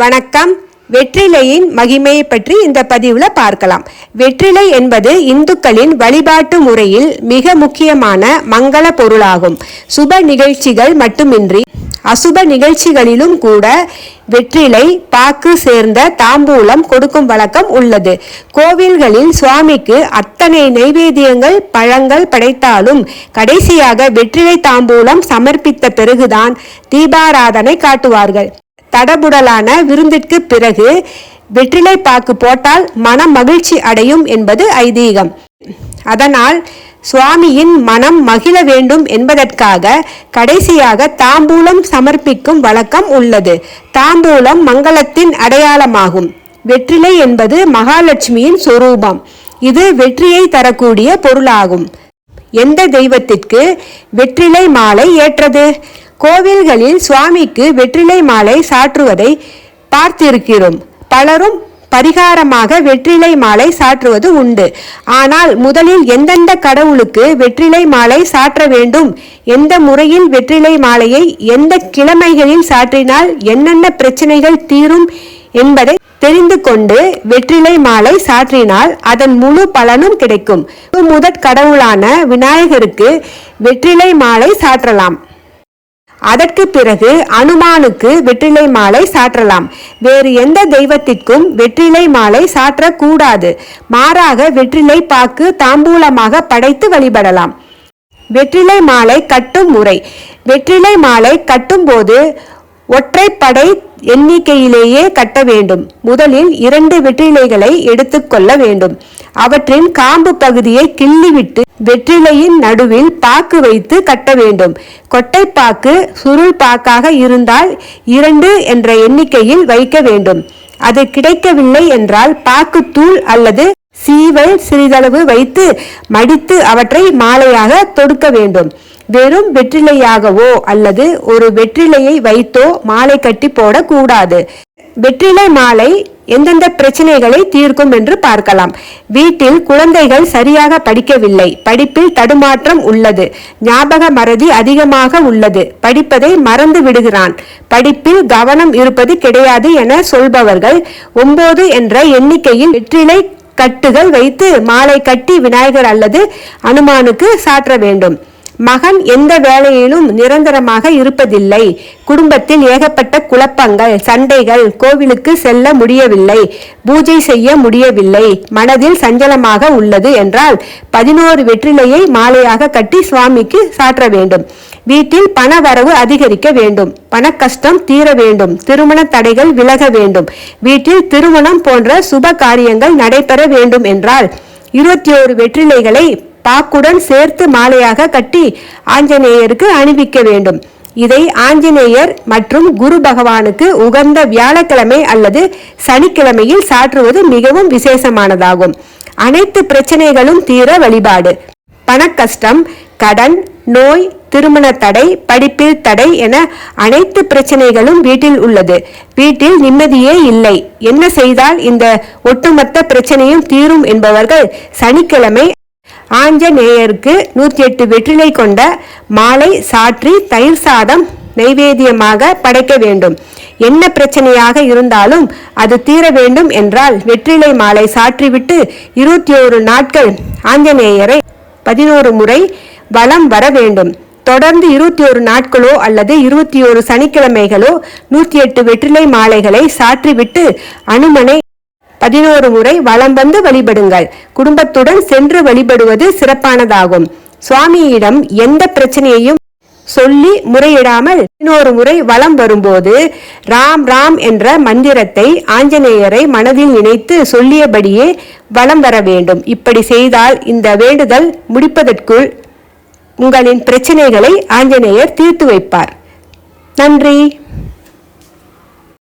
வணக்கம். வெற்றிலையின் மகிமையை பற்றி இந்த பதிவில் பார்க்கலாம். வெற்றிலை என்பது இந்துக்களின் வழிபாட்டு முறையில் மிக முக்கியமான மங்கள பொருளாகும். சுப நிகழ்ச்சிகள் மட்டுமின்றி அசுப நிகழ்ச்சிகளிலும் கூட வெற்றிலை பாக்கு சேர்ந்த தாம்பூலம் கொடுக்கும் வழக்கம் உள்ளது. கோவில்களில் சுவாமிக்கு அத்தனை நைவேத்தியங்கள் பழங்கள் படைத்தாலும் கடைசியாக வெற்றிலை தாம்பூலம் சமர்ப்பித்த பிறகுதான் தீபாராதனை காட்டுவார்கள். தடபுடலான விருந்திற்கு பிறகு வெற்றிலை பாக்கு போட்டால் மன மகிழ்ச்சி அடையும் என்பது ஐதீகம். அதனால் சுவாமியின் மனம் மகிழ வேண்டும் என்பதற்காக கடைசியாக தாம்பூலம் சமர்ப்பிக்கும் வழக்கம் உள்ளது. தாம்பூலம் மங்களத்தின் அடையாளமாகும். வெற்றிலை என்பது மகாலட்சுமியின் சொரூபம். இது வெற்றியை தரக்கூடிய பொருளாகும். எந்த தெய்வத்திற்கு வெற்றிலை மாலை ஏற்றது? கோவில்களில் சுவாமிக்கு வெற்றிலை மாலை சாற்றுவதை பார்த்திருக்கிறோம். பலரும் பரிகாரமாக வெற்றிலை மாலை சாற்றுவது உண்டு. ஆனால் முதலில் எந்தெந்த கடவுளுக்கு வெற்றிலை மாலை சாற்ற வேண்டும்? எந்த முறையில் வெற்றிலை மாலையை எந்த கிழமைகளில் சாற்றினால் என்னென்ன பிரச்சனைகள் தீரும் என்பதை தெரிந்து கொண்டு வெற்றிலை மாலை சாற்றினால் அதன் முழு பலனும் கிடைக்கும். முதற் கடவுளான விநாயகருக்கு வெற்றிலை மாலை சாற்றலாம். அதற்கு பிறகு அனுமானுக்கு வெற்றிலை மாலை சாற்றலாம். வேறு எந்த தெய்வத்திற்கும் வெற்றிலை மாலை சாற்றக்கூடாது. மாறாக வெற்றிலை பாக்கு தாம்பூலமாக படைத்து வழிபடலாம். வெற்றிலை மாலை கட்டும் முறை. வெற்றிலை மாலை கட்டும்போது ஒற்றைப்படை எண்ணிக்கையிலேயே கட்ட வேண்டும். முதலில் இரண்டு வெற்றிலைகளை எடுத்துக்கொள்ள வேண்டும். அவற்றின் காம்பு பகுதியை கிள்ளிவிட்டு வெற்றிலையின் நடுவில் பாக்கு வைத்து கட்ட வேண்டும். கொட்டைப்பாக்கு சுருள் பாக்காக இருந்தால் இரண்டு என்ற எண்ணிக்கையில் வைக்க வேண்டும். அது கிடைக்கவில்லை என்றால் பாக்கு தூள் அல்லது சீவல் சிறிதளவு வைத்து மடித்து அவற்றை மாலையாக தொடுக்க வேண்டும். வெறும் வெற்றிலையாகவோ அல்லது ஒரு வெற்றிலையை வைத்தோ மாலை கட்டி போடக்கூடாது. வெற்றிலை மாலை எந்தெந்த பிரச்சனைகளை தீர்க்கும் என்று பார்க்கலாம். வீட்டில் குழந்தைகள் சரியாக படிக்கவில்லை. படிப்பில் தடுமாற்றம் உள்ளது. ஞாபக மறதி அதிகமாக உள்ளது. படிப்பதை மறந்து விடுகிறான். படிப்பில் கவனம் இருப்பது கிடையாது என சொல்பவர்கள் ஒன்பது என்ற எண்ணிக்கையில் வெற்றிலை கட்டுகள் வைத்து மாலை கட்டி விநாயகர் அல்லது அனுமானுக்கு சாற்ற வேண்டும். மகன் எந்த வேலையிலும் நிரந்தரமாக இருப்பதில்லை. குடும்பத்தில் ஏகப்பட்ட குழப்பங்கள் சண்டைகள் கோவிலுக்கு செல்ல முடியவில்லை. பூஜை செய்ய முடியவில்லை. மனதில் சஞ்சலமாக உள்ளது என்றால் பதினோரு வெற்றிலையை மாலையாக கட்டி சுவாமிக்கு சாற்ற வேண்டும். வீட்டில் பண வரவு அதிகரிக்க வேண்டும். பண கஷ்டம் தீர வேண்டும். திருமண தடைகள் விலக வேண்டும். வீட்டில் திருமணம் போன்ற சுப காரியங்கள் நடைபெற வேண்டும் என்றால் இருபத்தி ஓரு வெற்றிலைகளை பாக்குடன் சேர்த்து மாலையாக கட்டி ஆஞ்சநேயருக்கு அணிவிக்க வேண்டும். இதை ஆஞ்சநேயர் மற்றும் குரு பகவானுக்கு உகந்த வியாழக்கிழமை அல்லது சனிக்கிழமையில் சாற்றுவது மிகவும் விசேஷமானதாகும். அனைத்து பிரச்சனைகளும் தீர வழிபாடு. பணக்கஷ்டம் கடன் நோய் திருமண தடை படிப்பில் தடை என அனைத்து பிரச்சனைகளும் வீட்டில் உள்ளது. வீட்டில் நிம்மதியே இல்லை. என்ன செய்தால் இந்த ஒட்டுமொத்த பிரச்சனையும் தீரும் என்பவர்கள் சனிக்கிழமை ஆஞ்சநேயருக்கு நூற்றி எட்டு வெற்றிலை கொண்ட மாலை சாற்றி தயிர் சாதம் நைவேத்தியமாக படைக்க வேண்டும். என்ன பிரச்சனையாக இருந்தாலும் அது தீர வேண்டும் என்றால் வெற்றிலை மாலை சாற்றிவிட்டு இருபத்தி ஓரு நாட்கள் ஆஞ்சநேயரை பதினோரு முறை வலம் வர வேண்டும். தொடர்ந்து இருபத்தி ஒரு நாட்களோ அல்லது இருபத்தி ஒரு சனிக்கிழமைகளோ நூற்றி எட்டு வெற்றிலை மாலைகளை சாற்றிவிட்டு அனுமனை பதினோரு முறை வலம் வந்து வழிபடுங்கள். குடும்பத்துடன் சென்று வழிபடுவது சிறப்பானதாகும். சுவாமியிடம் எந்த பிரச்சனையையும் சொல்லி முறையிடாமல் பதினோரு முறை வலம் வரும்போது ராம் ராம் என்ற மந்திரத்தை ஆஞ்சநேயரை மனதில் நினைத்து சொல்லியபடியே வலம் வர வேண்டும். இப்படி செய்தால் இந்த வேண்டுதல் முடிப்பதற்குள் உங்களின் பிரச்சனைகளை ஆஞ்சநேயர் தீர்த்து வைப்பார். நன்றி.